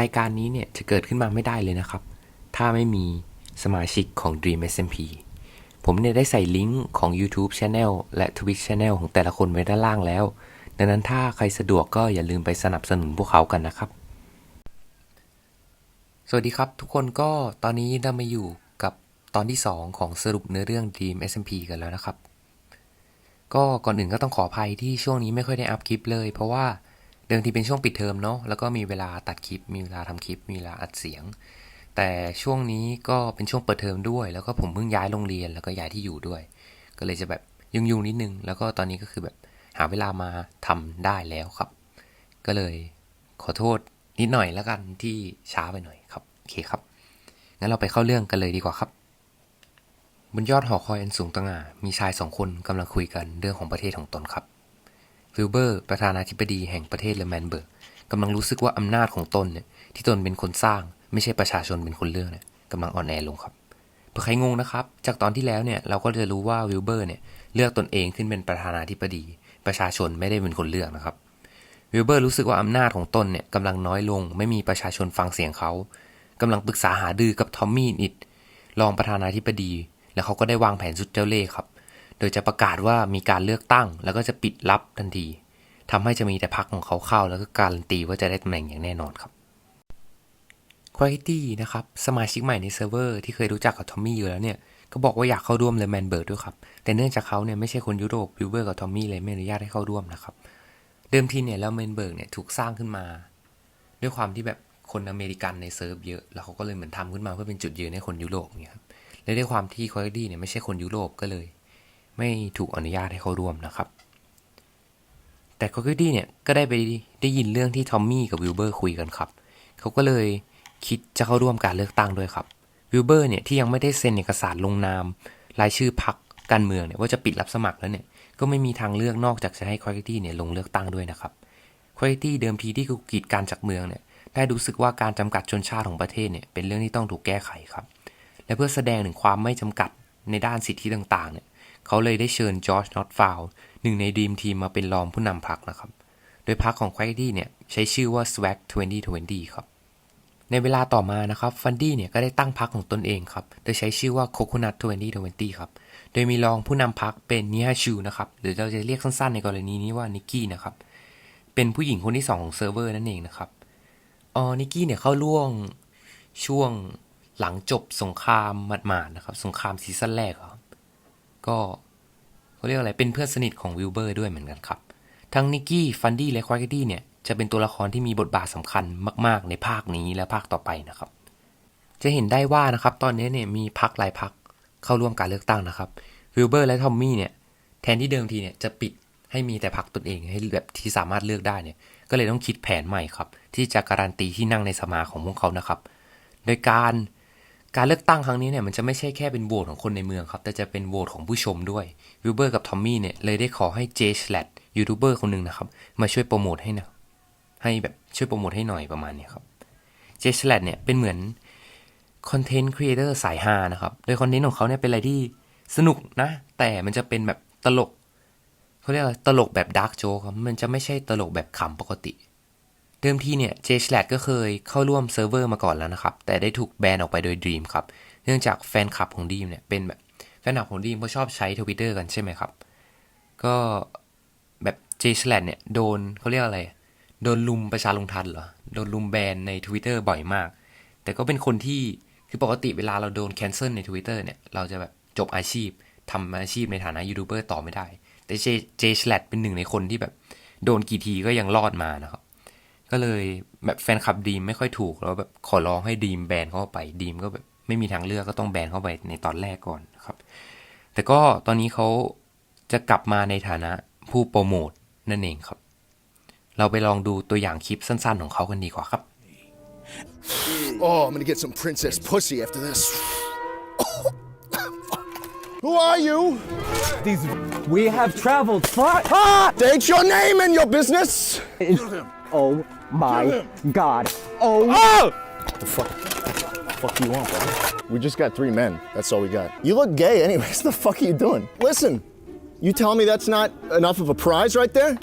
รายการนี้เนี่ยจะเกิดขึ้นมาไม่ได้เลยนะครับ ถ้าไม่มีสมาชิกของ Dream SMP ผมเนี่ยได้ใส่ลิงก์ของ YouTube Channel และ Twitch Channel ของแต่ละคนไว้ด้านล่างแล้ว ดังนั้นถ้าใครสะดวกก็อย่าลืมไปสนับสนุนพวกเขากันนะครับ สวัสดีครับทุกคนก็ตอนนี้เรามาอยู่กับตอนที่ 2 ของสรุปเนื้อเรื่อง Dream SMP กันแล้วนะครับ ก็ก่อนอื่นก็ต้องขออภัยที่ช่วงนี้ไม่ค่อยได้อัพคลิปเลย เพราะว่า เดิมทีเป็นช่วงปิดเทอมเนาะแล้วก็มีเวลาตัดคลิป มีเวลาทำคลิป มีเวลาอัดเสียง แต่ช่วงนี้ก็เป็นช่วงเปิดเทอมด้วย แล้วก็ผมเพิ่งย้ายโรงเรียนแล้วก็ย้ายที่อยู่ด้วย ก็เลยจะแบบยุ่งๆนิดนึง แล้วก็ตอนนี้ก็คือแบบหาเวลามาทำได้แล้วครับ ก็เลยขอโทษนิดหน่อยแล้วกันที่ช้าไปหน่อยครับโอเคครับงั้นเราไปเข้าเรื่องกันเลยดีกว่าครับบนยอดหอคอยอันสูงตระหง่ามีชายสองคนกำลังคุยกันเรื่องของประเทศของตนครับ ฟิลเบอร์ ประธานาธิบดีแห่งประเทศเลแมนเบิร์กกำลังรู้สึกว่าอำนาจของตนเนี่ยที่ตนเป็นคนสร้าง ไม่ใช่ประชาชนเป็นคนเลือกเนี่ยกำลังอ่อนแอลงครับเผื่อใครงงนะครับ จากตอนที่แล้วเนี่ยเราก็จะรู้ว่าวิลเบอร์เนี่ยเลือกตนเองขึ้นเป็นประธานาธิบดี ประชาชนไม่ได้เป็นคนเลือกนะครับวิลเบอร์รู้สึกว่าอำนาจของตนเนี่ยกำลังน้อยลง ไม่มีประชาชนฟังเสียงเขากำลังปรึกษาหาดือกับทอมมี่นิดรองประธานาธิบดี แล้วเขาก็ได้วางแผนสุดเจ้าเล่ห์ครับ โดยจะประกาศว่ามีการเลือกตั้ง แล้วก็จะปิดลับทันทีทำให้จะมีแต่พักของเขาเข้า แล้วก็การันตีว่าจะได้ตำแหน่งอย่างแน่นอนครับ Quality นะครับสมาชิกใหม่ในเซิร์ฟเวอร์ที่เคยรู้จักกับทอมมี่อยู่แล้วเนี่ยก็บอกว่าอยากเข้าร่วมเลยแมนเบิร์ดด้วยครับ แต่เนื่องจากเขาเนี่ยไม่ใช่คนยุโรปวิลเบอร์กับทอมมี่เลยไม่อนุญาตให้เข้าร่วมนะครับ เดิมทีเนี่ยแล้วแมนเบิร์กเนี่ยถูกสร้างขึ้นมา ด้วยความที่แบบคนอเมริกันในเซิร์ฟเยอะ แล้วเขาก็เลยเหมือนทำขึ้นมาเพื่อเป็นจุดยืนให้คนยุโรปเนี่ยครับและด้วยความที่ Quality เนี่ยไม่ใช่คนยุโรปก็เลย ไม่ถูกอนุญาตให้เข้าร่วมนะครับ แต่ Quality เนี่ยก็ได้ไปได้ยินเรื่องที่ทอมมี่กับวิลเบอร์คุยกันครับ เขาก็เลยคิดจะเข้าร่วมการเลือกตั้งด้วยครับ วิลเบอร์เนี่ยที่ยังไม่ได้เซ็นเอกสารลงนาม รายชื่อพรรคการเมืองเนี่ยว่าจะปิดรับสมัครแล้วเนี่ยก็ไม่มีทางเลือกนอกจากจะให้ Quality เนี่ยลงเลือกตั้งด้วยนะครับ Quality เดิมทีที่ถูกีดกันจากเมืองเนี่ยได้รู้สึกว่าการจำกัดชนชาติของประเทศเนี่ยเป็นเรื่องที่ต้องถูกแก้ไขครับ และเพื่อแสดงถึงความไม่จำกัดในด้านสิทธิต่างๆเนี่ย เขาเลยได้เชิญจอร์จนอตฟาวหนึ่งในดีมทีมมาเป็นรองผู้นำพรรคนะครับ โดยพรรคของ Quality เนี่ยใช้ชื่อว่า Swag 2020 ครับ ในเวลาต่อมานะครับฟันดี้เนี่ยก็ได้ตั้งพรรคของตนเองครับ โดยใช้ชื่อว่า Coconut 2020 ครับ โดยมีรองผู้นำพรรคเป็นนิฮาชูนะครับหรือเราจะเรียกสั้นๆ ในกรณีนี้ว่านิกกี้นะครับเป็นผู้หญิงคนที่สองของเซิร์ฟเวอร์นั่นเองนะครับออนิกกี้เนี่ยเข้าร่วมช่วงหลังจบสงครามหมาดๆนะครับ สงครามซีซั่นแรกอะครับ ก็เขาเรียกอะไรเป็นเพื่อนสนิทของวิลเบอร์ด้วยเหมือนกันครับ ทั้งนิกกี้ฟันดี้และควายกี้เนี่ยจะเป็นตัวละครที่มีบทบาทสำคัญมาก ๆ ในภาคนี้และภาคต่อไปนะครับ จะเห็นได้ว่านะครับ ตอนนี้เนี่ยมีพักหลายพักเข้าร่วมการเลือกตั้งนะครับวิลเบอร์และทอมมี่เนี่ยแทนที่เดิมทีเนี่ยจะปิดให้มีแต่พักตนเองให้แบบที่สามารถเลือกได้เนี่ยก็เลยต้องคิดแผนใหม่ครับ ที่จะการันตีที่นั่งในสมาของพวกเขานะครับ โดยการ การเลือกตั้งครั้งนี้เนี่ยมันจะไม่ใช่แค่เป็นโหวตของคนในเมืองครับ แต่จะเป็นโหวตของผู้ชมด้วยวิลเบอร์กับทอมมี่เนี่ยเลยได้ขอให้เจชแลดยูทูบเบอร์คนหนึ่งนะครับมาช่วยโปรโมทให้นะให้แบบช่วยโปรโมทให้หน่อยประมาณนี้ครับเจชแลดเนี่ยเป็นเหมือนคอนเทนต์ครีเอเตอร์สายฮานะครับ โดยคอนเทนต์ของเขาเนี่ยเป็นอะไรที่สนุกนะ แต่มันจะเป็นแบบตลกเขาเรียกว่าตลกแบบดาร์กโจครับมันจะไม่ใช่ตลกแบบขำปกติ เดิมทีเนี่ยเจชแลดก็เคยเข้าร่วมเซิร์ฟเวอร์มาก่อนแล้วนะครับ แต่ได้ถูกแบนออกไปโดย Dream ครับ เนื่องจากแฟนคลับของดีมเนี่ย เป็นแบบแฟนคลับของดีมเขาชอบใช้ทวิตเตอร์กันใช่ไหมครับ ก็แบบเจชแลดเนี่ย โดนเขาเรียกอะไร โดนลุมประชาลงทันเหรอ โดนลุมแบนใน Twitter บ่อยมาก แต่ก็เป็นคนที่คือปกติเวลาเราโดนแคนเซิลใน Twitter เนี่ย เราจะแบบจบอาชีพทำอาชีพในฐานะยูทูบเบอร์ต่อไม่ได้ แต่เจเจชแลดเป็นหนึ่งในคนที่แบบ โดนกี่ทีก็ยังรอดมานะครับ ก็เลยแบบแฟนคลับดีมไม่ค่อยถูกแล้วแบบขอร้องให้ดีมแบนเข้าไปดีมก็แบบไม่มีทางเลือกก็ต้องแบนเข้าไปในตอนแรกก่อนนะครับ แต่ก็ตอนนี้เขาจะกลับมาในฐานะผู้โปรโมทนั่นเองครับ เราไปลองดูตัวอย่างคลิปสั้นๆ ของเขากันดีกว่าครับ Oh, I'm gonna get some princess pussy after this. Who are you? These we have traveled far. Ah! State your name and your business. Oh my God! Oh! Ah! The fuck? fuck you want, bro? We just got three men. That's all we got. You look gay, anyways. What the fuck are you doing? Listen, you tell me that's not enough of a prize right there?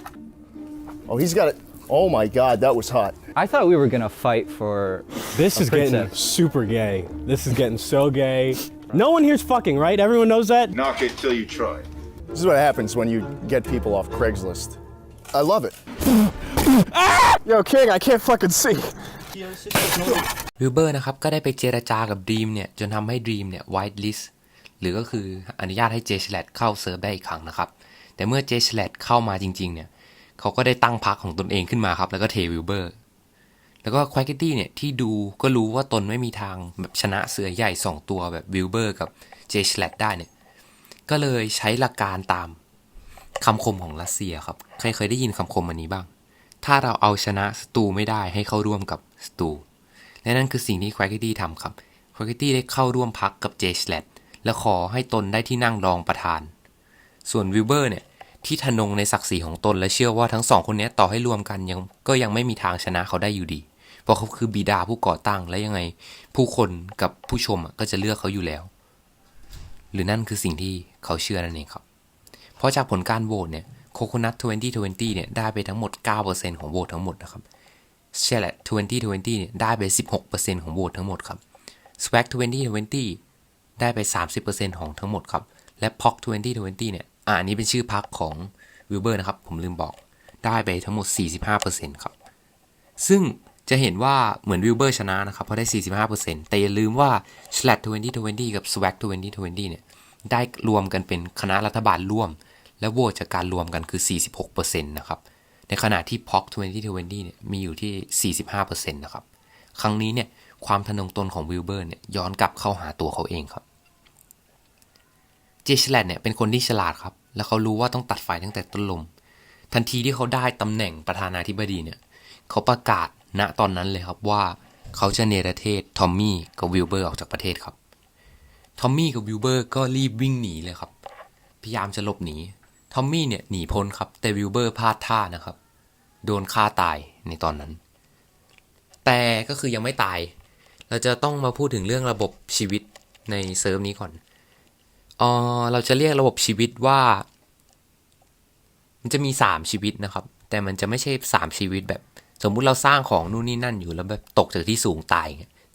Oh, he's got it. Oh my god, that was hot. I thought we were gonna fight for This a is getting super gay. This is getting so gay. No one here's fucking, right? Everyone knows that? Knock it till you try. This is what happens when you get people off Craigslist. I love it. Yo, King, I can't fucking see. วิลเบอร์นะครับก็ได้ไปเจรจากับดีมเนี่ย จนทำให้ดีมเนี่ยไวท์ลิสหรือก็คืออนุญาตให้เจชแลตเข้าเซิร์ฟได้อีกครั้งนะครับ แต่เมื่อเจชแลตเข้ามาจริง ๆ เนี่ย เขาก็ได้ตั้งพักของตนเองขึ้นมาครับ แล้วก็เทวิลเบอร์ แล้วก็ควายกิตี้เนี่ย ที่ดูก็รู้ว่าตนไม่มีทางแบบชนะเสือใหญ่ 2 ตัวแบบวิลเบอร์กับเจชแลตได้เนี่ย ก็เลยใช้หลักการตามคำคมของรัสเซียครับ ใครเคยได้ยินคำคมอันนี้บ้าง ถ้าเราเอาชนะสตูไม่ได้ให้เข้าร่วมกับสตูและนั่นคือสิ่งที่คว a ก i ตี้ทำครับคว a ก i ตี้ได้เข้าร่วมพักกับเจชแลตและขอให้ตนได้ที่นั่งรองประธาน ส่วนวิลเบอร์เนี่ยที่ทะนงในศักดิ์ศรีของตนและเชื่อว่าทั้งสองคนนี้ต่อให้รวมกันยังก็ยังไม่มีทางชนะเขาได้อยู่ดี เพราะเขาคือบิดาผู้ก่อตั้งและยังไง ผู้คนกับผู้ชมอะก็จะเลือกเขาอยู่แล้ว หรือนั่นคือสิ่งที่เขาเชื่อนั่นเองครับ เพราะจากผลการโหวตเนี่ย โคโคนัท2020 เนี่ย ได้ไปทั้งหมด 9%ของโหวตทั้งหมดนะครับเชลเลต2020 เนี่ย ได้ไป 16%ของโหวตทั้งหมดครับ Swag 2020 ได้ไป 30%ของทั้งหมดครับ และ POC 2020 เนี่ย อ่าอันนี้เป็นชื่อพักของวิลเบอร์นะครับ ผมลืมบอก ได้ไปทั้งหมด 45%ครับ ซึ่งจะเห็นว่าเหมือนวิลเบอร์ชนะนะครับ เพราะได้ 45%แต่อย่าลืมว่า s l a t 2020 กับ Swag 2020 เนี่ย ได้รวมกันเป็นคณะรัฐบาลร่วม และโหวตจากการรวมกันคือ 46%นะครับ ในขณะที่ POC 2020เนี่ยมีอยู่ที่ 45%นะครับ ครั้งนี้เนี่ยความทะนงตนของวิลเบอร์เนี่ยย้อนกลับเข้าหาตัวเขาเองครับ เจชแลนเนี่ยเป็นคนที่ฉลาดครับ และเขารู้ว่าต้องตัดไฟตั้งแต่ต้นลม ทันทีที่เขาได้ตำแหน่งประธานาธิบดีเนี่ยเขาประกาศณตอนนั้นเลยครับว่าเขาจะเนรเทศทอมมี่กับวิลเบอร์ออกจากประเทศครับ ทอมมี่กับวิลเบอร์ก็รีบวิ่งหนีเลยครับ พยายามจะหลบหนี ทอมมี่เนี่ยหนีพ้นครับแต่วิลเบอร์พลาดท่านะครับ โดนฆ่าตายในตอนนั้น แต่ก็คือยังไม่ตาย เราจะต้องมาพูดถึงเรื่องระบบชีวิตในเซิร์ฟนี้ก่อนเออเราจะเรียกระบบชีวิตว่า มันจะมีสามชีวิตนะครับ แต่มันจะไม่ใช่สามชีวิตแบบ สมมุติเราสร้างของนู่นนี่นั่นอยู่แล้วแบบตกจากที่สูงตาย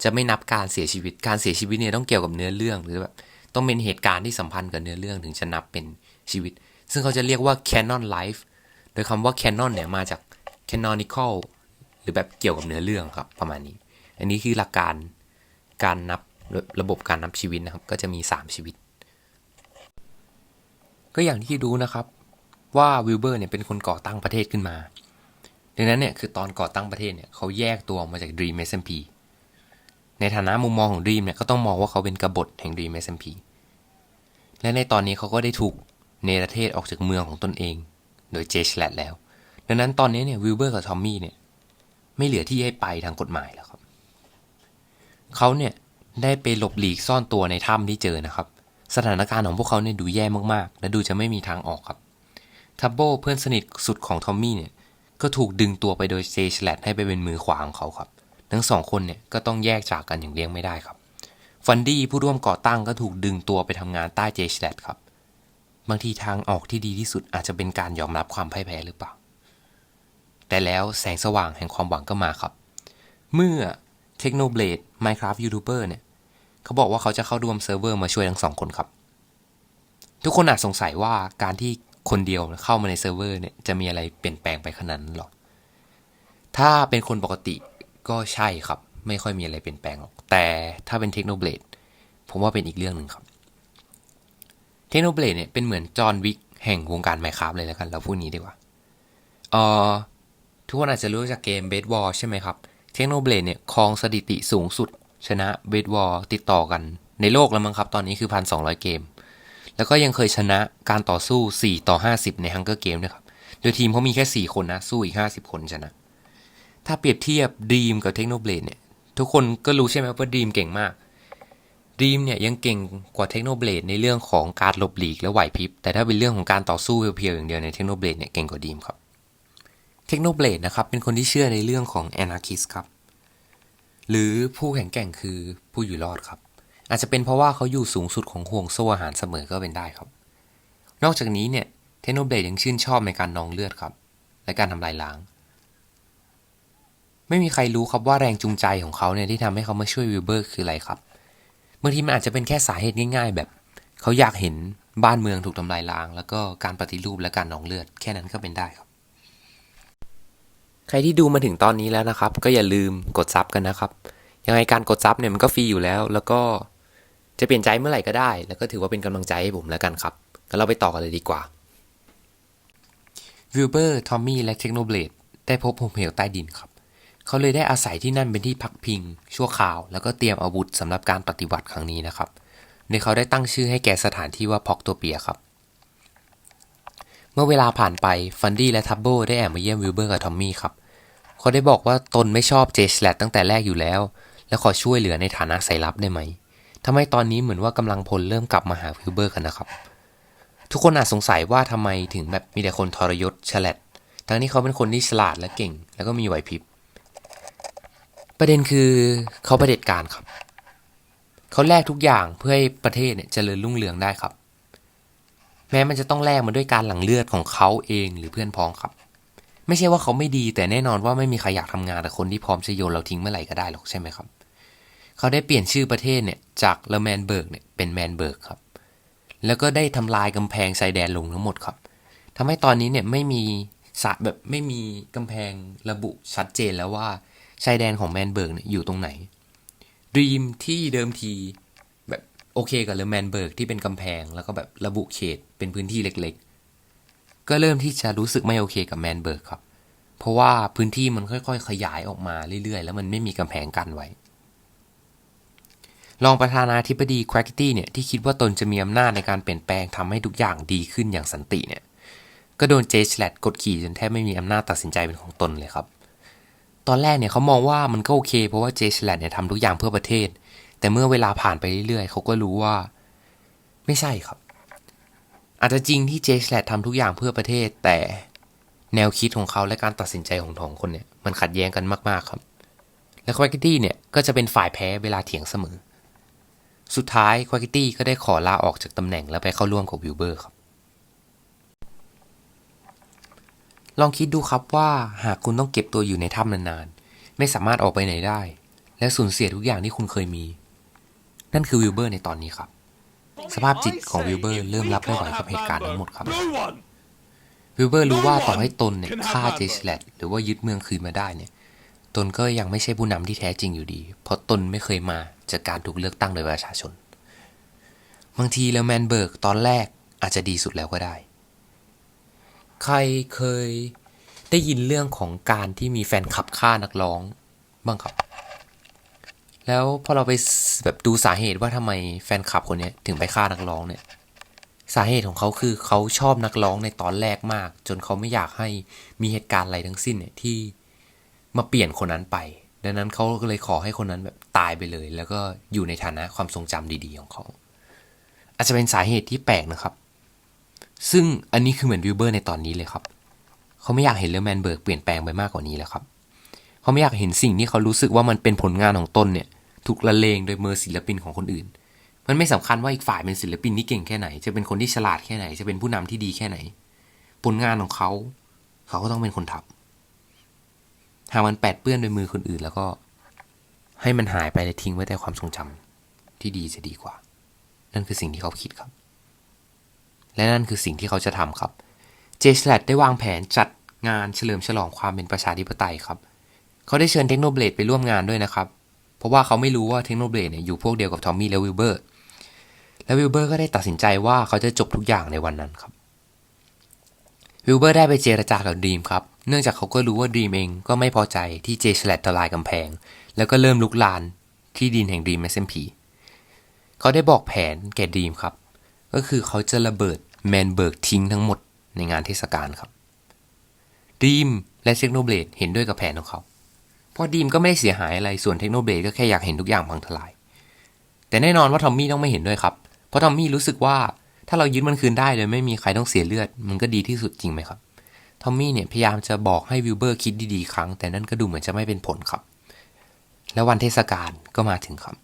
จะไม่นับการเสียชีวิตการเสียชีวิตเนี่ยต้องเกี่ยวกับเนื้อเรื่องหรือแบบต้องเป็นเหตุการณ์ที่สัมพันธ์กับเนื้อเรื่องถึงจะนับเป็นชีวิต ซึ่งเขาจะเรียกว่า canon life โดยคำว่า canon เนี่ยมาจาก canonical หรือแบบเกี่ยวกับเนื้อเรื่องครับ ประมาณนี้ อันนี้คือหลักการการนับระบบการนับชีวิตนะครับ ก็จะมี 3 ชีวิต ก็อย่างที่รู้นะครับว่าวิลเบอร์เนี่ยเป็นคนก่อตั้งประเทศขึ้นมา ดังนั้นเนี่ยคือตอนก่อตั้งประเทศเนี่ยเขาแยกตัวออกมาจาก Dream SMP ในฐานะมุมมองของ Dream เนี่ยก็ต้องมองว่าเขาเป็นกบฏแห่ง Dream SMP และในตอนนี้เขาก็ได้ถูก เนรเทศออกจากเมืองของตนเอง โดยเจชแลตแล้ว ดังนั้นตอนนี้เนี่ยวิลเบอร์กับทอมมี่เนี่ยไม่เหลือที่ให้ไปทางกฎหมายแล้วครับ เขาเนี่ยได้ไปหลบหลีกซ่อนตัวในถ้ำที่เจอนะครับ สถานการณ์ของพวกเขาเนี่ยดูแย่มากๆ และดูจะไม่มีทางออกครับทับโบเพื่อนสนิทสุดของทอมมี่เนี่ยก็ถูกดึงตัวไปโดยเจชแลตให้ไปเป็นมือขวาของเขาครับ ทั้งสองคนเนี่ยก็ต้องแยกจากกันอย่างเลี่ยงไม่ได้ครับ ฟันดี้ผู้ร่วมก่อตั้งก็ถูกดึงตัวไปทำงานใต้เจชแลตครับ บางทีทางออกที่ดีที่สุดอาจจะเป็นการยอมรับความพ่ายแพ้หรือเปล่า แต่แล้วแสงสว่างแห่งความหวังก็มาครับ เมื่อเทคโนเบลด Minecraft YouTuber เนี่ย เขาบอกว่าเขาจะเข้าร่วมเซิร์ฟเวอร์มาช่วยทั้งสองคนครับ ทุกคนอาจสงสัยว่าการที่คนเดียวเข้ามาในเซิร์ฟเวอร์เนี่ยจะมีอะไรเปลี่ยนแปลงไปขนาดนั้นหรอ ถ้าเป็นคนปกติก็ใช่ครับ ไม่ค่อยมีอะไรเปลี่ยนแปลงหรอก แต่ถ้าเป็นเทคโนเบลดผมว่าเป็นอีกเรื่องหนึ่งครับ เทคโนเบลดเนี่ยเป็นเหมือนจอห์นวิกแห่งวงการไมครับเลยแล้วกัน เราพูดนี้ดีกว่าเอ่อทุกคนอาจจะรู้จากเกมเบสบอลใช่ไหมครับ เทคโนเบลดเนี่ยครองสถิติสูงสุด ชนะเบสบอลติดต่อกัน ในโลกแล้วมั้งครับตอนนี้คือพันสองเกม แล้วก็ยังเคยชนะการต่อสู้ 4 ต่อ 50 ใน Hunger Game ด้วยครับ โดยทีมเขามีแค่ 4 คนนะ สู้อีก 50 คนชนะ ถ้าเปรียบเทียบดีมกับเทคโนเบลดเนี่ยทุกคนก็รู้ใช่ไหมว่าดีมเก่งมาก ดีมเนี่ยยังเก่งกว่าเทคโนเบลดในเรื่องของการหลบหลีกและไหวพริบ แต่ถ้าเป็นเรื่องของการต่อสู้เพียวๆอย่างเดียวในเทคโนเบลดเนี่ยเก่งกว่าดีมครับ เทคโนเบลดนะครับเป็นคนที่เชื่อในเรื่องของแอนาคิสครับ หรือผู้แข็งแกร่งคือผู้อยู่รอดครับ อาจจะเป็นเพราะว่าเขาอยู่สูงสุดของห่วงโซ่อาหารเสมอก็เป็นได้ครับ นอกจากนี้เนี่ยเทคโนเบลดยังชื่นชอบในการนองเลือดครับ และการทำลายล้างไม่มีใครรู้ครับว่าแรงจูงใจของเขาเนี่ยที่ทำให้เขามาช่วยวิลเบอร์คืออะไรครับ บางทีมันอาจจะเป็นแค่สาเหตุง่าย ๆ แบบเขาอยากเห็นบ้านเมืองถูกทำลายล้าง แล้วก็การปฏิรูปและการหนองเลือด แค่นั้นก็เป็นได้ครับ ใครที่ดูมาถึงตอนนี้แล้วนะครับ ก็อย่าลืมกดซับกันนะครับ ยังไงการกดซับเนี่ยมันก็ฟรีอยู่แล้ว แล้วก็จะเปลี่ยนใจเมื่อไหร่ก็ได้ แล้วก็ถือว่าเป็นกำลังใจให้ผมแล้วกันครับงั้นเราไปต่อกันเลยดีกว่าวิลเบอร์ทอมมี่และเทคโนเบลดได้พบหุบเหวใต้ดินครับ เขาเลยได้อาศัยที่นั่นเป็นที่พักพิง ชั่วคราว แล้วก็เตรียมอาวุธสำหรับการปฏิวัติครั้งนี้นะครับโดยเขาได้ตั้งชื่อให้แก่สถานที่ว่าพ็อกโตเปียครับ เมื่อเวลาผ่านไปฟันดี้และทับเบิลได้แอบมาเยี่ยมวิลเบอร์กับทอมมี่ครับเขาได้บอกว่าตนไม่ชอบเจสแลตตั้งแต่แรกอยู่แล้ว และขอช่วยเหลือในฐานะสายลับได้ไหมทำให้ตอนนี้เหมือนว่ากำลังพลเริ่มกลับมาหาวิลเบอร์กันนะครับ ทุกคนอาจสงสัยว่าทำไมถึงแบบมีแต่คนทรยศฉลัดทั้งที่เขาเป็นคนที่ฉลาดและเก่ง แล้วก็มีไหวพริบ ประเด็นคือเขาประเผด็จการครับ เขาแลกทุกอย่างเพื่อให้ประเทศเนี่ยเจริญรุ่งเรืองได้ครับ แม้มันจะต้องแลกมาด้วยการหลั่งเลือดของเขาเองหรือเพื่อนพ้องครับ ไม่ใช่ว่าเขาไม่ดีแต่แน่นอนว่าไม่มีใครอยากทำงานกับคนที่พร้อมจะโยนเราทิ้งเมื่อไหร่ก็ได้หรอกใช่ไหมครับ เขาได้เปลี่ยนชื่อประเทศเนี่ยจากเลแมนเบิร์กเนี่ยเป็นแมนเบิร์กครับ แล้วก็ได้ทำลายกำแพงชายแดนลงทั้งหมดครับทำให้ตอนนี้เนี่ยไม่มีสะแบบไม่มีกำแพงระบุชัดเจนแล้วว่า ชายแดนของแมนเบิร์กนี่อยู่ตรงไหนดีมที่เดิมทีแบบโอเคกับเลแมนเบิร์กที่เป็นกำแพงแล้วก็แบบระบุเขตเป็นพื้นที่เล็กๆ ก็เริ่มที่จะรู้สึกไม่โอเคกับแมนเบิร์กครับ เพราะว่าพื้นที่มันค่อยๆ ขยายออกมาเรื่อยๆ แล้วมันไม่มีกำแพงกั้นไว้ รองประธานาธิบดีแครกตี้เนี่ยที่คิดว่าตนจะมีอำนาจในการเปลี่ยนแปลงทำให้ทุกอย่างดีขึ้นอย่างสันติเนี่ยก็โดนเจสแลดกดขี่จนแทบไม่มีอำนาจตัดสินใจเป็นของตนเลยครับ ตอนแรกเนี่ยเขามองว่ามันก็โอเค เพราะว่าเจสแลดเนี่ยทำทุกอย่างเพื่อประเทศ แต่เมื่อเวลาผ่านไปเรื่อยๆ เขาก็รู้ว่า ไม่ใช่ครับ อาจจะจริงที่เจสแลดทำทุกอย่างเพื่อประเทศ แต่แนวคิดของเขาและการตัดสินใจของทองคนเนี่ยมันขัดแย้งกันมากๆครับ และคว a กิตี้เนี่ยก็จะเป็นฝ่ายแพ้เวลาเถียงเสมอ สุดท้ายคว a กิตี้ก็ได้ขอลาออกจากตำแหน่งแล้วไปเข้าร่วมกับวิลเบอร์ครับ ลองคิดดูครับว่าหากคุณต้องเก็บตัวอยู่ในถ้ำนานๆ ไม่สามารถออกไปไหนได้ และสูญเสียทุกอย่างที่คุณเคยมี นั่นคือวิลเบอร์ในตอนนี้ครับ สภาพจิตของวิลเบอร์เริ่มรับไม่ไหวกับเหตุการณ์ทั้งหมดครับ วิลเบอร์รู้ว่าต่อให้ตนเนี่ยฆ่าเจสแลตหรือว่ายึดเมืองคืนมาได้เนี่ย ตนก็ยังไม่ใช่ผู้นำที่แท้จริงอยู่ดี เพราะตนไม่เคยมาจากการถูกเลือกตั้งโดยประชาชน บางทีแล้วแมนเบิร์กตอนแรกอาจจะดีสุดแล้วก็ได้ ใครเคยได้ยินเรื่องของการที่มีแฟนคลับฆ่านักร้องบ้างครับ แล้วพอเราไปแบบดูสาเหตุว่าทำไมแฟนคลับคนนี้ถึงไปฆ่านักร้องเนี่ย สาเหตุของเขาคือเขาชอบนักร้องในตอนแรกมาก จนเขาไม่อยากให้มีเหตุการณ์อะไรทั้งสิ้นเนี่ยที่มาเปลี่ยนคนนั้นไป ดังนั้นเขาก็เลยขอให้คนนั้นแบบตายไปเลย แล้วก็อยู่ในฐานะความทรงจำดี ๆ ของเขา อาจจะเป็นสาเหตุที่แปลกนะครับ ซึ่งอันนี้คือเหมือนวิลเบอร์ในตอนนี้เลยครับ เขาไม่อยากเห็นเรือแมนเบิร์กเปลี่ยนแปลงไปมากกว่านี้แล้วครับ เขาไม่อยากเห็นสิ่งที่เขารู้สึกว่ามันเป็นผลงานของตนเนี่ย ถูกละเลงโดยมือศิลปินของคนอื่น มันไม่สำคัญว่าอีกฝ่ายเป็นศิลปินที่เก่งแค่ไหน จะเป็นคนที่ฉลาดแค่ไหน จะเป็นผู้นำที่ดีแค่ไหน ผลงานของเขา เขาก็ต้องเป็นคนทำหากมันแปดเปื้อนโดยมือคนอื่น แล้วก็ ให้มันหายไปและทิ้งไว้แต่ความทรงจำที่ดีจะดีกว่า นั่นคือสิ่งที่เขาคิดครับ และนั่นคือสิ่งที่เขาจะทำครับ เจสแลดได้วางแผนจัดงานเฉลิมฉลองความเป็นประชาธิปไตยครับ เขาได้เชิญเทคโนเบลดไปร่วมงานด้วยนะครับ เพราะว่าเขาไม่รู้ว่าเทคโนเบลดเนี่ยอยู่พวกเดียวกับทอมมี่และวิลเบอร์ และวิลเบอร์ก็ได้ตัดสินใจว่าเขาจะจบทุกอย่างในวันนั้นครับ วิลเบอร์ได้ไปเจรจากับดีมครับ เนื่องจากเขาก็รู้ว่าดีมเองก็ไม่พอใจที่เจสแลดทลายกำแพง แล้วก็เริ่มลุกลานที่ดินแห่งดีมเอสเอ็มพีเขาได้บอกแผนแก่ดีมครับ ก็คือเขาจะระเบิด แมนเบิร์กทิ้งทั้งหมดในงานเทศกาลครับดีมและเทคโนเบลดเห็นด้วยกับแผนของเขา เพราะดีมก็ไม่ได้เสียหายอะไร ส่วนเทคโนเบลดก็แค่อยากเห็นทุกอย่างพังทลาย แต่แน่นอนว่าทอมมี่ต้องไม่เห็นด้วยครับ เพราะทอมมี่รู้สึกว่าถ้าเรายึดมันคืนได้โดยไม่มีใครต้องเสียเลือด มันก็ดีที่สุดจริงไหมครับ ทอมมี่เนี่ยพยายามจะบอกให้วิลเบอร์คิดดีๆครั้ง แต่นั่นก็ดูเหมือนจะไม่เป็นผลครับ แล้ววันเทศกาลก็มาถึงครับ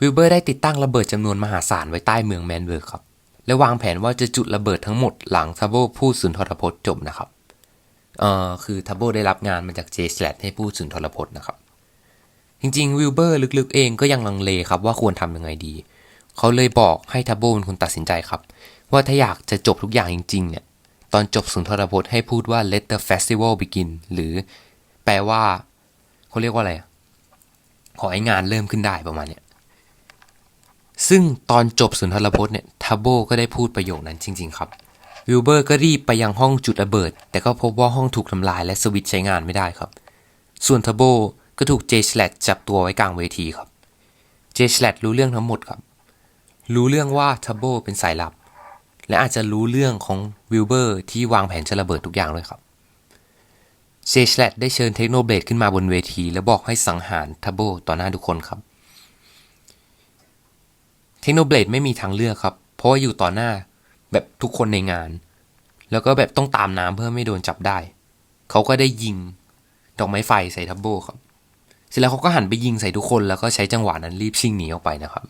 วิลเบอร์ได้ติดตั้งระเบิดจำนวนมหาศาลไว้ใต้เมืองแมนเบิร์กครับ และวางแผนว่าจะจุดระเบิดทั้งหมดหลังซาโบพูดสุนทรพจน์จบนะครับ เอ่อคือทับโบได้รับงานมาจากเจสแลให้พูดสุนทรพจน์นะครับ จริงๆวิลเบอร์ลึกๆเองก็ยังลังเลครับว่าควรทำยังไงดี เขาเลยบอกให้ทับโบเป็นคนตัดสินใจครับ ว่าถ้าอยากจะจบทุกอย่างจริง ๆ เนี่ย ตอนจบสุนทรพจน์ให้พูดว่า let the festival begin หรือ แปลว่าเขาเรียกว่าอะไรขอให้งานเริ่มขึ้นได้ประมาณเนี้ย ซึ่งตอนจบสุนทรพจน์เนี่ยทับโบก็ได้พูดประโยคนั้นจริง ๆ ครับวิลเบอร์ก็รีบไปยังห้องจุดระเบิด แต่ก็พบว่าห้องถูกทำลายและสวิตช์ใช้งานไม่ได้ครับ ส่วนทับโบก็ถูกเจชแลตจับตัวไว้กลางเวทีครับ เจชแลตรู้เรื่องทั้งหมดครับ รู้เรื่องว่าทับโบเป็นสายลับ และอาจจะรู้เรื่องของวิลเบอร์ที่วางแผนจะระเบิดทุกอย่างเลยครับ เจชแลตได้เชิญเทคโนเบลดขึ้นมาบนเวที แล้วบอกให้สังหารทับโบต่อหน้าทุกคนครับ เทคโนเบลดไม่มีทางเลือกครับ เพราะว่าอยู่ต่อหน้าแบบทุกคนในงาน แล้วก็แบบต้องตามน้ำเพื่อไม่โดนจับได้ เขาก็ได้ยิงดอกไม้ไฟใส่ทับโบครับ เสร็จแล้วเขาก็หันไปยิงใส่ทุกคนแล้วก็ใช้จังหวะนั้นรีบชิ่งหนีออกไปนะครับ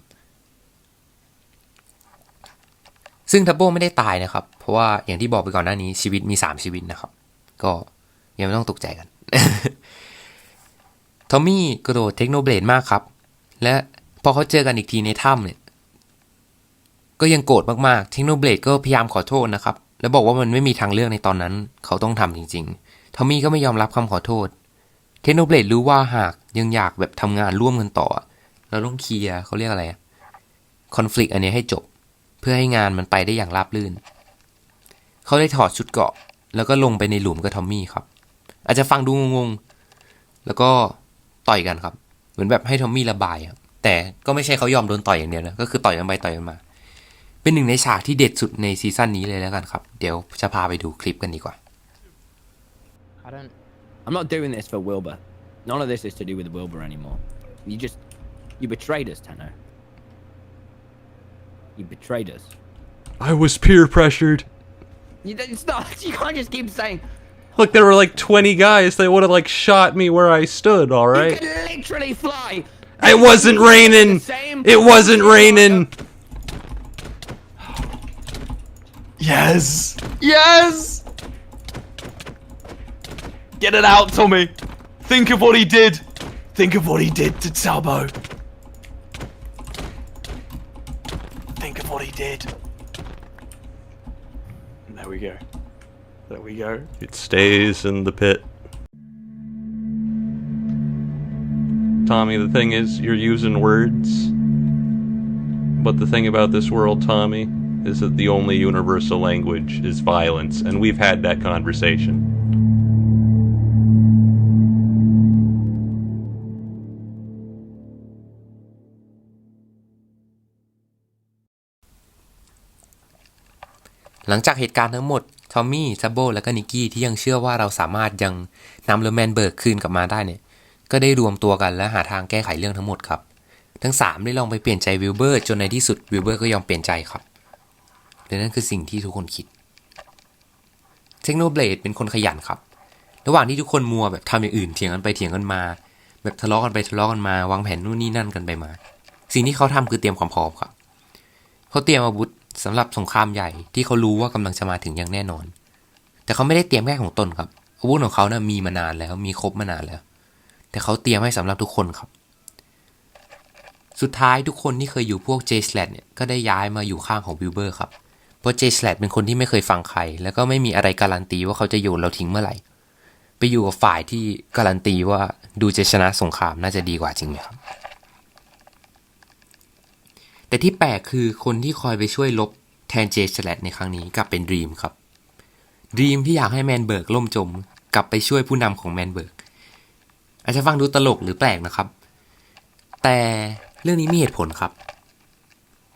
ซึ่งทับโบไม่ได้ตายนะครับ เพราะว่าอย่างที่บอกไปก่อนหน้านี้ชีวิตมี 3 ชีวิตนะครับ ก็ยังไม่ต้องตกใจกัน ทอมมี่กระโดดเทคโนเบลดมากครับ และพอเขาเจอกันอีกทีในถ้ำเนี่ย ก็ยังโกรธมากๆเทคโนเบลดก็พยายามขอโทษนะครับ แล้วบอกว่ามันไม่มีทางเลือกในตอนนั้น เขาต้องทำจริงๆทอมมี่ก็ไม่ยอมรับคำขอโทษ เทคโนเบลดรู้ว่าหากยังอยากแบบทำงานร่วมกันต่อ เราต้องเคลียร์เขาเรียกอะไรคอน FLICT อันนี้ให้จบ เพื่อให้งานมันไปได้อย่างราบรื่น เขาได้ถอดชุดเกราะ แล้วก็ลงไปในหลุมกับทอมมี่ครับ อาจจะฟังดูงงๆ แล้วก็ต่อยกันครับ เหมือนแบบให้ทอมมี่ระบายแต่ก็ไม่ใช่เขายอมโดนต่อยอย่างเดียวนะ ก็คือต่อยกันไปต่อยกันมา เป็นหนึ่งในฉากที่เด็ดสุดในซีซั่นนี้เลยแล้วกันครับ เดี๋ยวจะพาไปดูคลิปกันดีกว่า I don't. I'm not doing this for Wilbur. None of this is to do with Wilbur anymore. You just. You betrayed us, Tano. You betrayed us. I was peer pressured. You, it's not. You can't just keep saying. Look, there were like 20 guys that would have like shot me where I stood, all You right? can literally fly. It wasn't raining. The same It wasn't raining. Yes! Yes! Get it out, Tommy! Think of what he did! Think of what he did to Tabo! Think of what he did. And there we go. There we go. It stays in the pit. Tommy, the thing is, you're using words. But the thing about this world, Tommy, is that the only universal language is violence, and we've had that conversation. หลังจากเหตุการณ์ทั้งหมด ทอมมี่ทับโบ และก็นิกกี้ที่ยังเชื่อว่าเราสามารถยังนำเลอแมนเบิร์กคืนกลับมาได้เนี่ย ก็ได้รวมตัวกันและหาทางแก้ไขเรื่องทั้งหมดครับ ทั้ง 3 ได้ลองไปเปลี่ยนใจวิลเบอร์ จนในที่สุดวิลเบอร์ก็ยอมเปลี่ยนใจครับ และนั่นคือสิ่งที่ทุกคนคิด เทคโนเบลดเป็นคนขยันครับ ระหว่างที่ทุกคนมัวแบบทำอย่างอื่นเถียงกันไปเถียงกันมา แบบทะเลาะกันไปทะเลาะกันมาวางแผนนู่นนี่นั่นกันไปมา สิ่งที่เขาทำคือเตรียมความพร้อมครับเขาเตรียมอาวุธสำหรับสงครามใหญ่ที่เขารู้ว่ากำลังจะมาถึงอย่างแน่นอน แต่เขาไม่ได้เตรียมแค่ของตนครับ อาวุธของเขานะ่ะมีมานานแล้วมีครบมานานแล้ว แต่เขาเตรียมให้สำหรับทุกคนครับ สุดท้ายทุกคนที่เคยอยู่พวกเจสแลดเนี่ยก็ได้ย้ายมาอยู่ข้างของวิลเบอร์ครับ เพราะเจสแลดเป็นคนที่ไม่เคยฟังใคร แล้วก็ไม่มีอะไรการันตีว่าเขาจะโยนเราทิ้งเมื่อไหร่ ไปอยู่กับฝ่ายที่การันตีว่าดูจะชนะสงครามน่าจะดีกว่าจริงไหมครับ แต่ที่แปลกคือคนที่คอยไปช่วยลบแทนเจสแลตในครั้งนี้กลับเป็นดรีมครับดรีมที่อยากให้แมนเบิร์กล่มจม กลับไปช่วยผู้นำของแมนเบิร์กอาจจะฟังดูตลกหรือแปลกนะครับ แต่เรื่องนี้มีเหตุผลครับ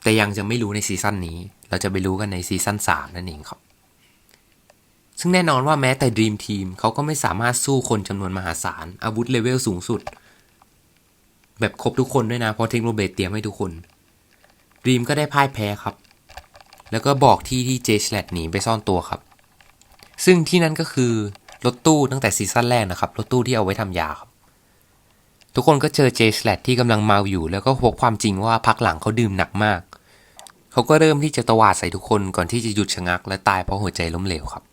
แต่ยังจะไม่รู้ในซีซั่นนี้ เราจะไปรู้กันในซีซั่น3 นั่นเองครับ ซึ่งแน่นอนว่าแม้แต่ดรีมทีมเขาก็ไม่สามารถสู้คนจำนวนมหาศาล อาวุธเลเวลสูงสุด แบบครบทุกคนด้วยนะ เพราะเทคโนโลยีเตรียมให้ทุกคนดรีมก็ได้พ่ายแพ้ครับ แล้วก็บอกที่ที่เจสแลตหนีไปซ่อนตัวครับ ซึ่งที่นั่นก็คือรถตู้ตั้งแต่ซีซั่นแรกนะครับ รถตู้ที่เอาไว้ทำยาครับทุกคนก็เจอเจสแลตที่กำลังเมาอยู่ แล้วก็พบความจริงว่าพักหลังเขาดื่มหนักมาก เขาก็เริ่มที่จะตวาดใส่ทุกคนก่อนที่จะหยุดชะงักและตายเพราะหัวใจล้มเหลวครับ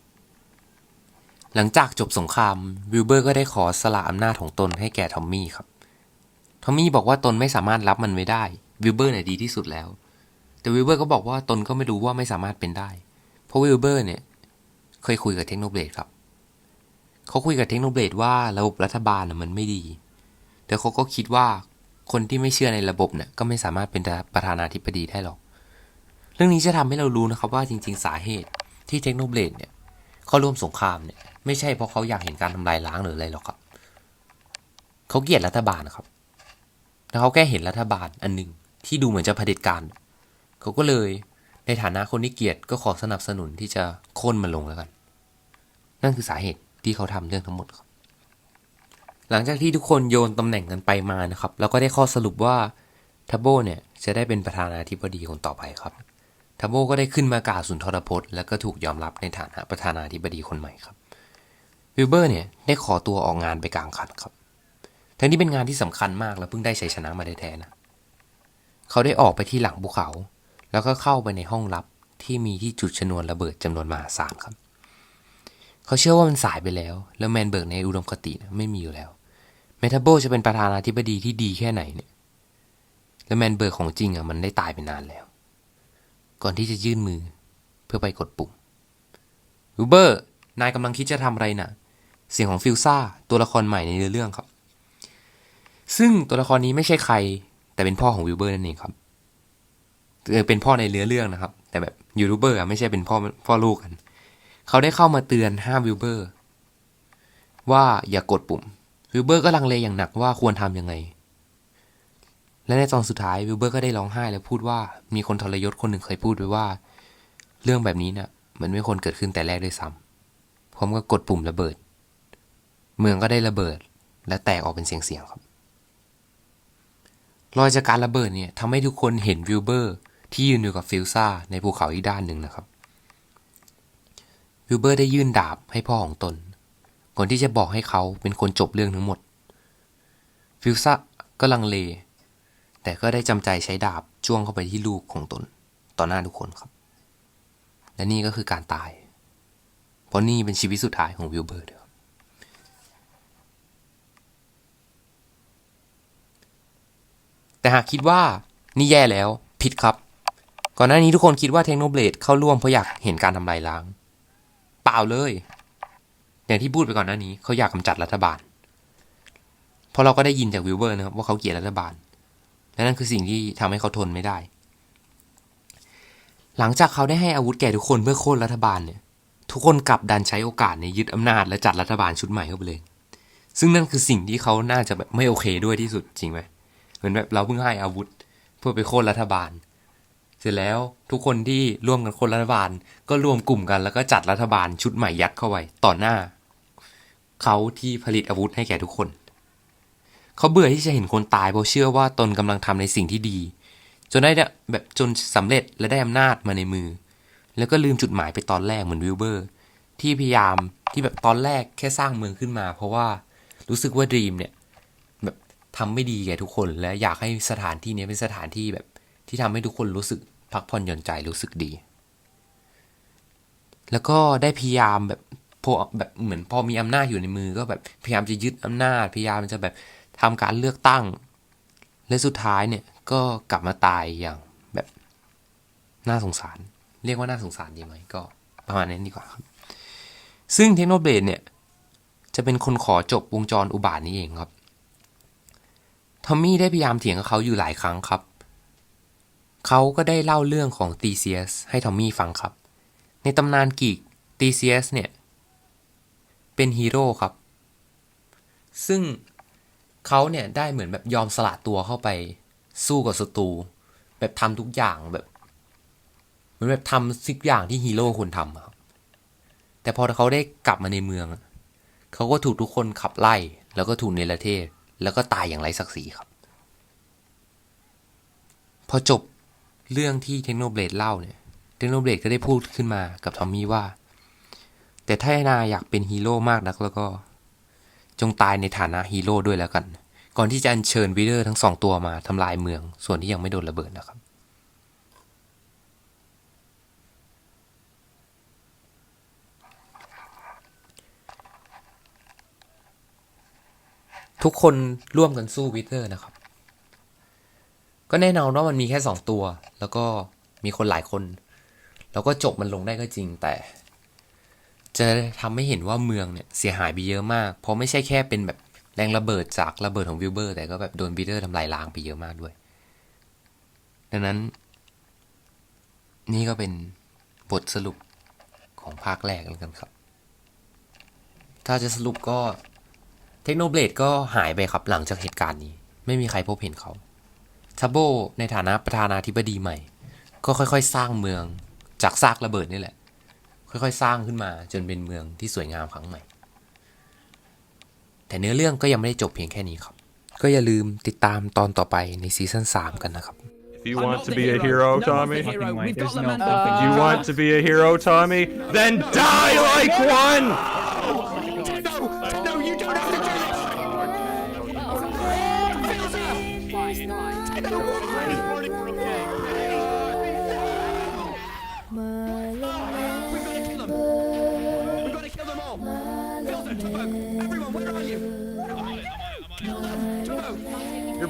หลังจากจบสงครามวิลเบอร์ก็ได้ขอสละอำนาจของตนให้แก่ทอมมี่ครับ ทอมมี่บอกว่าตนไม่สามารถรับมันไว้ได้วิลเบอร์เนี่ยดีที่สุดแล้ว แต่วิลเบอร์ก็บอกว่าตนก็ไม่รู้ว่าไม่สามารถเป็นได้ เพราะวิลเบอร์เนี่ยเคยคุยกับเทคโนเบลดครับ เขาคุยกับเทคโนเบลดว่าระบบรัฐบาลน่ะมันไม่ดี แต่เขาก็คิดว่าคนที่ไม่เชื่อในระบบเนี่ยก็ไม่สามารถเป็นประธานาธิบดีได้หรอก รื่องนี้จะทำให้เรารู้นะครับว่าจริง ๆ สาเหตุที่เทคโนเบลดเนี่ยเขาร่วมสงครามเนี่ยไม่ใช่เพราะเขาอยากเห็นการทำลายล้างหรืออะไรหรอกครับ เขาเกลียดรัฐบาลนะครับ แล้วเขาแค่เห็นรัฐบาลอันหนึ่งที่ดูเหมือนจะเผด็จการเขาก็เลยในฐานะคนที่เกลียดก็ขอสนับสนุนที่จะโค่นมันลงแล้วกัน นั่นคือสาเหตุที่เขาทำเรื่องทั้งหมดครับ หลังจากที่ทุกคนโยนตำแหน่งกันไปมานะครับ แล้วก็ได้ข้อสรุปว่าทับโบเนี่ยจะได้เป็นประธานาธิบดีคนต่อไปครับ ทับโบก็ได้ขึ้นมากล่าวสุนทรพจน์แล้วก็ถูกยอมรับในฐานะประธานาธิบดีคนใหม่ครับวิลเบอร์เนี่ยได้ขอตัวออกงานไปกลางคันครับ ทั้งนี้เป็นงานที่สำคัญมากและเพิ่งได้ชัยชนะมาแท้ๆนะ เขาได้ออกไปที่หลังภูเขา แล้วก็เข้าไปในห้องลับที่มีที่จุดชนวนระเบิดจำนวนมหาศาลครับ เขาเชื่อว่ามันสายไปแล้ว แล้วแมนเบิร์กในอุดมคตินะไม่มีอยู่แล้ว เมทับโบจะเป็นประธานาธิบดีที่ดีแค่ไหนเนี่ย แล้วแมนเบิร์กของจริงอะมันได้ตายไปนานแล้ว ก่อนที่จะยื่นมือ เพื่อไปกดปุ่มวิลเบอร์นายกำลังคิดจะทำอะไรน่ะ เสียงของฟิลซ่าตัวละครใหม่ในเรื่องครับ ซึ่งตัวละครนี้ไม่ใช่ใคร แต่เป็นพ่อของวิลเบอร์นั่นเองครับเออเป็นพ่อในเนื้อเรื่องนะครับ แต่แบบยูทูบเบอร์ไม่ใช่เป็นพ่อพ่อลูกกัน เขาได้เข้ามาเตือนห้ามวิลเบอร์ ว่าอย่ากดปุ่มวิลเบอร์ก็ลังเลอย่างหนักว่าควรทำยังไง และในตอนสุดท้ายวิลเบอร์ก็ได้ร้องไห้และพูดว่ามีคนทรยศคนหนึ่งเคยพูดไว้ว่า เรื่องแบบนี้เนี่ยมันไม่ควรเกิดขึ้นแต่แรกด้วยซ้ำพร้อมกับกดปุ่มระเบิด เมืองก็ได้ระเบิด และแตกออกเป็นเสียงๆครับรอยจากการระเบิดเนี่ยทำให้ทุกคนเห็นวิลเบอร์ที่ยืนอยู่กับฟิลซ่าในภูเขาอีกด้านหนึ่งนะครับวิลเบอร์ได้ยื่นดาบให้พ่อของตน ก่อนที่จะบอกให้เขาเป็นคนจบเรื่องทั้งหมดฟิลซ่าก็ลังเล แต่ก็ได้จำใจใช้ดาบจ้วงเข้าไปที่ลูกของตน ต่อหน้าทุกคนครับ และนี่ก็คือการตาย เพราะนี่เป็นชีวิตสุดท้ายของวิลเบอร์ครับแต่หากคิดว่านี่แย่แล้วผิดครับ ก่อนหน้านี้ทุกคนคิดว่าเทคโนเบลดเข้าร่วมเพราะอยากเห็นการทำลายล้าง เปล่าเลย อย่างที่พูดไปก่อนหน้านี้เขาอยากกำจัดรัฐบาล เพราะเราก็ได้ยินจากวิลเบอร์นะครับว่าเขาเกลียดรัฐบาล และนั่นคือสิ่งที่ทำให้เขาทนไม่ได้ หลังจากเขาได้ให้อาวุธแก่ทุกคนเพื่อโค่นรัฐบาลเนี่ย ทุกคนกลับดันใช้โอกาสในยึดอำนาจและจัดรัฐบาลชุดใหม่เข้าไปเลย ซึ่งนั่นคือสิ่งที่เขาน่าจะแบบไม่โอเคด้วยที่สุดจริงไหมเหมือนแบบเราเพิ่งให้อาวุธเพื่อไปโค่นรัฐบาล เสร็จแล้วทุกคนที่ร่วมกันโค่นรัฐบาล ก็รวมกลุ่มกันแล้วก็จัดรัฐบาลชุดใหม่ยัดเข้าไปต่อหน้า เขาที่ผลิตอาวุธให้แก่ทุกคน เขาเบื่อที่จะเห็นคนตายเพราะเชื่อว่าตนกำลังทำในสิ่งที่ดี จนได้แบบจนสำเร็จและได้อำนาจมาในมือ แล้วก็ลืมจุดหมายไปตอนแรกเหมือนวิลเบอร์ ที่พยายามที่แบบตอนแรกแค่สร้างเมืองขึ้นมา เพราะว่ารู้สึกว่าดีมเนี่ยแบบทำไม่ดีแก่ทุกคนและอยากให้สถานที่นี้เป็นสถานที่แบบที่ทำให้ทุกคนรู้สึกพักผ่อนหย่อนใจรู้สึกดี แล้วก็ได้พยายามแบบพอแบบเหมือนพอมีอำนาจอยู่ในมือก็แบบพยายามจะยึดอำนาจพยายามจะแบบ ทำการเลือกตั้ง และสุดท้ายเนี่ยก็กลับมาตายอย่างแบบน่าสงสาร เรียกว่าน่าสงสารดีไหมก็ประมาณนั้นดีกว่าครับซึ่งเทคโนเบลดเนี่ย จะเป็นคนขอจบวงจรอุบาทนี้เองครับ ทอมมี่ได้พยายามเถียงกับเขาอยู่หลายครั้งครับ เขาก็ได้เล่าเรื่องของตีเซียสให้ทอมมี่ฟังครับ ในตำนานกีกตีเซียสเนี่ย เป็นฮีโร่ครับ ซึ่ง เขาเนี่ยได้เหมือนแบบยอมสละตัวเข้าไป สู้กับศัตรูแบบทำทุกอย่างแบบเหมือนแบบทำสิ่งอย่างที่ฮีโร่ควรทำครับแต่พอเขาได้กลับมาในเมือง เขาก็ถูกทุกคนขับไล่ แล้วก็ถูกเนรเทศ แล้วก็ตายอย่างไร้ศักดิ์ศรีครับ พอจบเรื่องที่เทคโนเบลดเล่าเนี่ย เทคโนเบลดก็ได้พูดขึ้นมากับทอมมี่ว่า แต่ถ้านายอยากเป็นฮีโร่มากนักแล้วก็ จงตายในฐานะฮีโร่ด้วยแล้วกัน ก่อนที่จะอัญเชิญวีเดอร์ทั้งสองตัวมาทำลายเมือง ส่วนที่ยังไม่โดนระเบิดนะครับ ทุกคนร่วมกันสู้วีเตอร์นะครับ ก็แน่นอนว่ามันมีแค่สองตัว แล้วก็มีคนหลายคน แล้วก็จบมันลงได้ก็จริงแต่ จะทำให้เห็นว่าเมืองเนี่ยเสียหายไปเยอะมาก เพราะไม่ใช่แค่เป็นแบบแรงระเบิดจากระเบิดของวิลเบอร์ แต่ก็แบบโดนวิเทอร์ทำลายล้างไปเยอะมากด้วย ดังนั้น นี่ก็เป็นบทสรุปของภาคแรกแล้วกันครับ ถ้าจะสรุปก็เทคโนเบลดก็หายไปครับหลังจากเหตุการณ์นี้ ไม่มีใครพบเห็นเขาทับโบในฐานะประธานาธิบดีใหม่ ก็ค่อยๆ สร้างเมืองจากซากระเบิดนี่แหละ ค่อยๆ สร้างขึ้นมาจนเป็นเมืองที่สวยงามครั้งใหม่ แต่เนื้อเรื่องก็ยังไม่ได้จบเพียงแค่นี้ครับ ก็อย่าลืมติดตามตอนต่อไปในซีซั่น3 กันนะครับ If you I'm want not to the be a hero. hero, No one's the Tommy, hero. Fucking We've There's got the no man fucking behind you you. want to be a hero, Tommy, then die like one! No, you don't have to do it.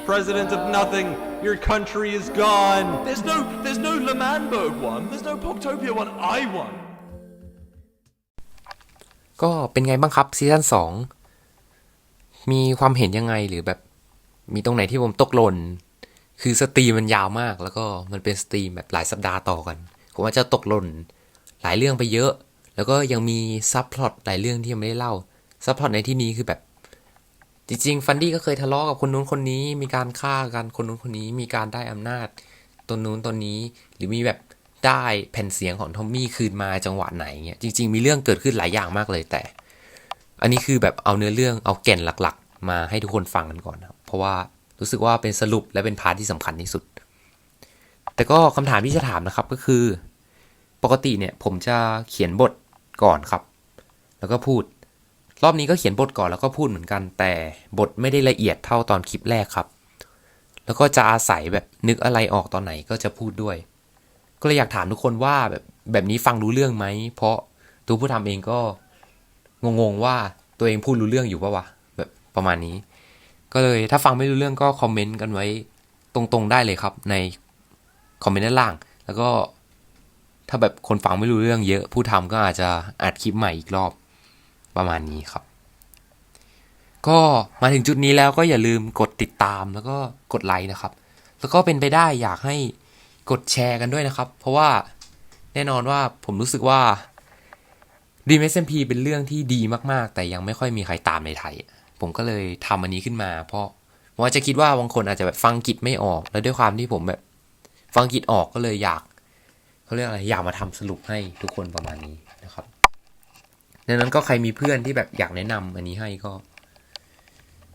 President of nothing. Your country is gone. There's no, there's no Lemanberg one. There's no Poctopia one. I won. ก็เป็นไงบ้างครับซีซั่นสองมีความเห็นยังไงหรือแบบ มีตรงไหนที่ผมตกหล่นคือสตรีมมันยาวมากแล้วก็มันเป็นสตรีมแบบหลายสัปดาห์ต่อกันผมว่าจะตกหล่นหลายเรื่องไปเยอะ แล้วก็ยังมีซับพล็อตหลายเรื่องที่ยังไม่ได้เล่าซับพล็อตในที่นี้คือแบบ จริงๆ ฟันดี้ก็เคยทะเลาะกับคนนู้นคนนี้ มีการฆ่ากันคนนู้นคนนี้ มีการได้อำนาจตนนู้นตนนี้ หรือมีแบบได้แผ่นเสียงของทอมมี่คืนมาจังหวะไหนเงี้ยจริง ๆ มีเรื่องเกิดขึ้นหลายอย่างมากเลยแต่ อันนี้คือแบบเอาเนื้อเรื่องเอาแก่นหลักๆ มาให้ทุกคนฟังกันก่อนครับเพราะว่ารู้สึกว่าเป็นสรุปและเป็นพาร์ทที่สำคัญที่สุด แต่ก็คำถามที่จะถามนะครับก็คือ ปกติเนี่ยผมจะเขียนบทก่อนครับ แล้วก็พูด รอบนี้ก็เขียนบทก่อนแล้วก็พูดเหมือนกัน แต่บทไม่ได้ละเอียดเท่าตอนคลิปแรกครับ แล้วก็จะอาศัยแบบนึกอะไรออกตอนไหนก็จะพูดด้วย ก็เลยอยากถามทุกคนว่าแบบแบบนี้ฟังรู้เรื่องไหม เพราะตัวผู้ทำเองก็งงๆว่าตัวเองพูดรู้เรื่องอยู่ปะวะแบบประมาณนี้ ก็เลยถ้าฟังไม่รู้เรื่องก็คอมเมนต์กันไว้ตรงๆได้เลยครับในคอมเมนต์ด้านล่าง แล้วก็ถ้าแบบคนฟังไม่รู้เรื่องเยอะ ผู้ทำก็อาจจะอัดคลิปใหม่อีกรอบ ประมาณนี้ครับ ก็มาถึงจุดนี้แล้วก็อย่าลืมกดติดตามแล้วก็กดไลค์นะครับ แล้วก็เป็นไปได้อยากให้กดแชร์กันด้วยนะครับ เพราะว่าแน่นอนว่าผมรู้สึกว่า d m s m p เป็นเรื่องที่ดีมาก ๆ แต่ยังไม่ค่อยมีใครตามในไทย ผมก็เลยทำอันนี้ขึ้นมา เพราะผมอาจะคิดว่าบางคนอาจจะแบบฟังกิจไม่ออก แล้วด้วยความที่ผมแบบ ฟังกิจออกก็เลยอยากเขาเรียกอะไรอยากมาทำสรุปให้ทุกคนประมาณนี้ ดังนั้นก็ใครมีเพื่อนที่แบบอยากแนะนำอันนี้ให้ก็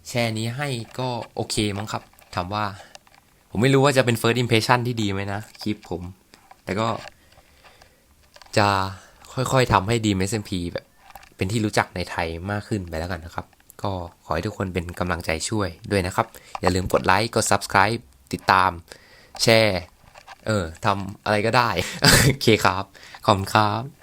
แชร์นี้ให้ก็โอเคมั้งครับถามว่า ผมไม่รู้ว่าจะเป็น first impression ที่ดีไหมนะคลิปผม แต่ก็จะค่อยๆทำให้ DMSMP แบบเป็นที่รู้จักในไทยมากขึ้นไปแล้วกันนะครับ ก็ขอให้ทุกคนเป็นกำลังใจช่วยด้วยนะครับ อย่าลืมกดไลค์กด subscribe ติดตาม แชร์ เออทำอะไรก็ได้ โอเคครับ ขอบคุณครับ